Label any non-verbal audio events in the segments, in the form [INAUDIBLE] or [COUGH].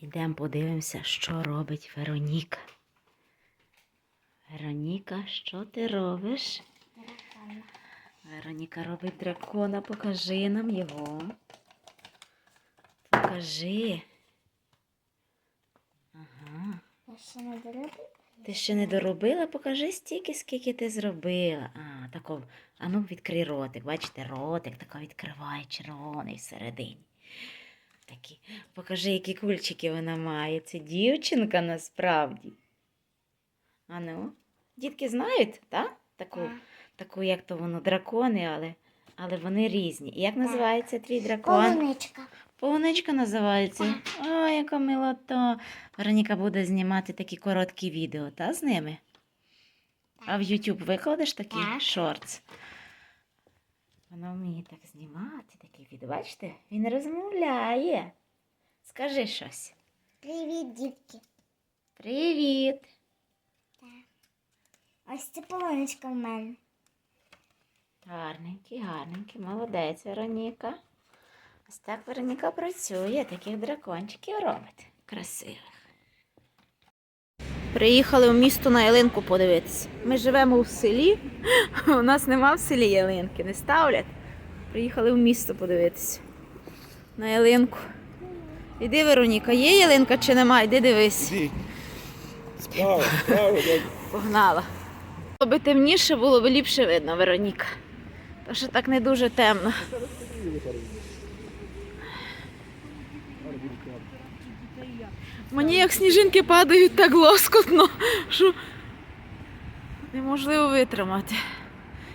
Йдемо подивимося, що робить Вероніка. Вероніка, що ти робиш? Дракона. Вероніка робить дракона, покажи нам його. Покажи. Ага. Я ще не доробила. Ти ще не доробила, покажи стільки, скільки ти зробила. А, тако, а ну відкрий ротик. Бачите, ротик тако відкриває червоний всередині. Такі. Покажи, які кульчики вона має. Це дівчинка насправді. А ну, дітки знають, так? Таку, Так. таку, як то воно, дракони, але, але вони різні. І як називається твій дракон? Полуничка. Полуничка називається. Ой, яка милота. Вероніка буде знімати такі короткі відео, та з ними? А в YouTube викладеш такі Так. шортс? Вона вміє так знімати такі відео. Бачите? Він розмовляє. Скажи щось. Привіт, дітки. Привіт. Так. Ось це полуничка в мене. Гарненький, гарненький, молодець, Вероніка. Ось так Вероніка працює, таких дракончиків робить. Красивих. Приїхали в місто на ялинку подивитися. Ми живемо в селі. [LAUGHS] У нас нема в селі ялинки, не ставлять. Приїхали в місто подивитися. На ялинку. Іди, Вероніка, є ялинка чи нема? Іди дивись. Іди. Справа, справа. Погнала. Аби темніше було б ліпше видно, Вероніка. То що так не дуже темно. Мені як сніжинки падають так лоскотно, що неможливо витримати.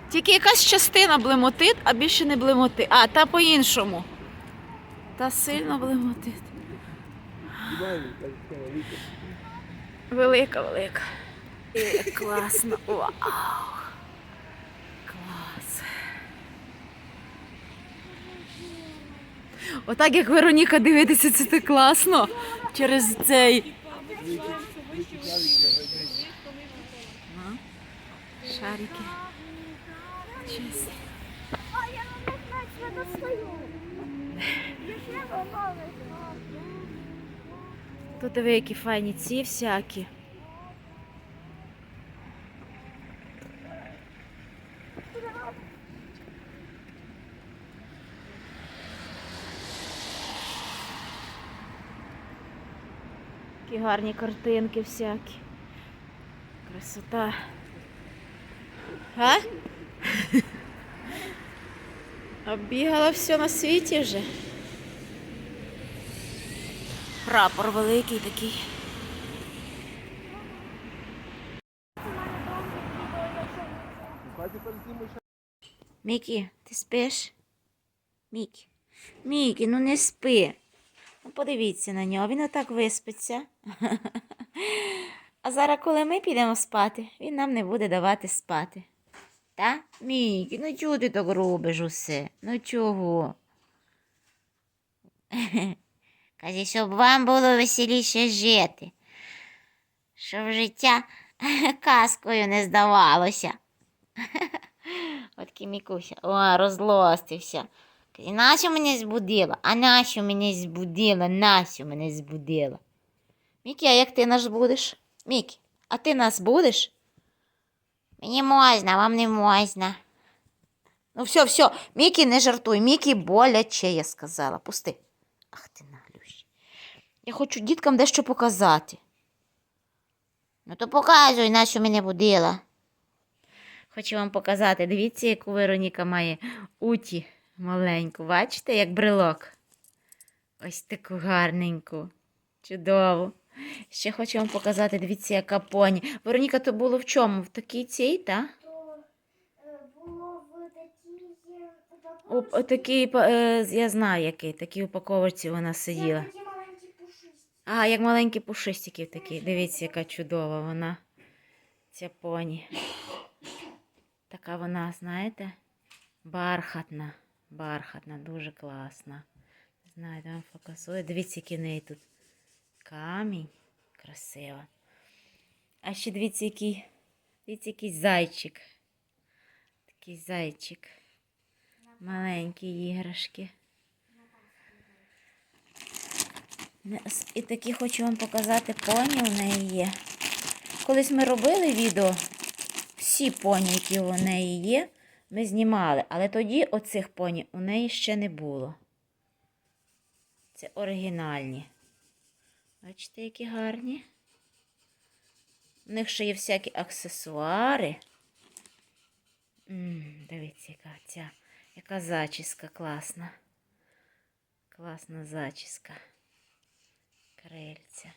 Тільки якась частина блемотить, а більше не блемотить. А, та по-іншому. Та сильно блемотить. Велика, велика. Класно. Вау. Отак як Вероніка дивитися, це так класно. Через цей. Шарики. Тут диви, які файні ці всякі. Які гарні картинки всякі. Красота. А? [LAUGHS] Оббігала все на світі вже. Прапор великий такий. Мікі, ти спиш? Мікі. Мікі, ну не спи. Ну подивіться на нього, він отак виспиться. [LAUGHS] А зараз, коли ми підемо спати, він нам не буде давати спати. Та? Мікі, ну чого ти так робиш усе? Ну чого? [LAUGHS] Каже, щоб вам було веселіше жити, щоб життя [LAUGHS] казкою не здавалося. От Кімікуся, о, розлостився. Каже, нащо мене збудила? А нащо мене збудила? Нащо мене збудила? Мікі, а як ти нас будеш? Мікі, а ти нас будеш? Мені можна, вам не можна. Ну, все, все, Мікі, не жартуй, Мікі боляче, я сказала. Пусти. Ах ти наглющий. Я хочу діткам дещо показати. Ну то показуй, нащо мене будила. Хочу вам показати. Дивіться, яку Вероніка має уті маленьку. Бачите, як брелок. Ось таку гарненьку. Чудову. Ще хочу вам показати, дивіться, яка поні. Вероніка, то було в чому? В такій цій, так? У, такій, е, я знаю, який, такій упаковочці вона сиділа. А, як маленькі пушистики такі. Дивіться, яка чудова вона. Ця поні. Така вона, знаєте, бархатна. Бархатна, дуже класна. Не знаю, де фокусує. Дивіться, який в неї тут камінь. Красиво. А ще дивіться, який, дивіться, який зайчик. Такий зайчик. Маленькі іграшки. І такі хочу вам показати поні у неї є. Колись ми робили відео, всі поні, які у неї є, ми знімали. Але тоді оцих поні у неї ще не було. Це оригінальні. Бачите, які гарні. У них ще є всякі аксесуари. М, дивіться, яка ця, яка зачіска класна. Класна зачіска. Крильця.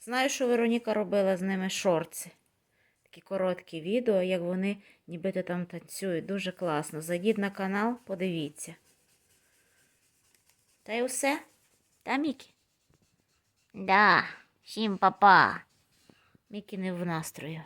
Знаю, що Вероніка робила з ними шорти. Короткі відео, як вони нібито там танцюють. Дуже класно. Зайдіть на канал, подивіться. Та й усе. Та, Мікі? Да, всім папа. Мікі не в настрою.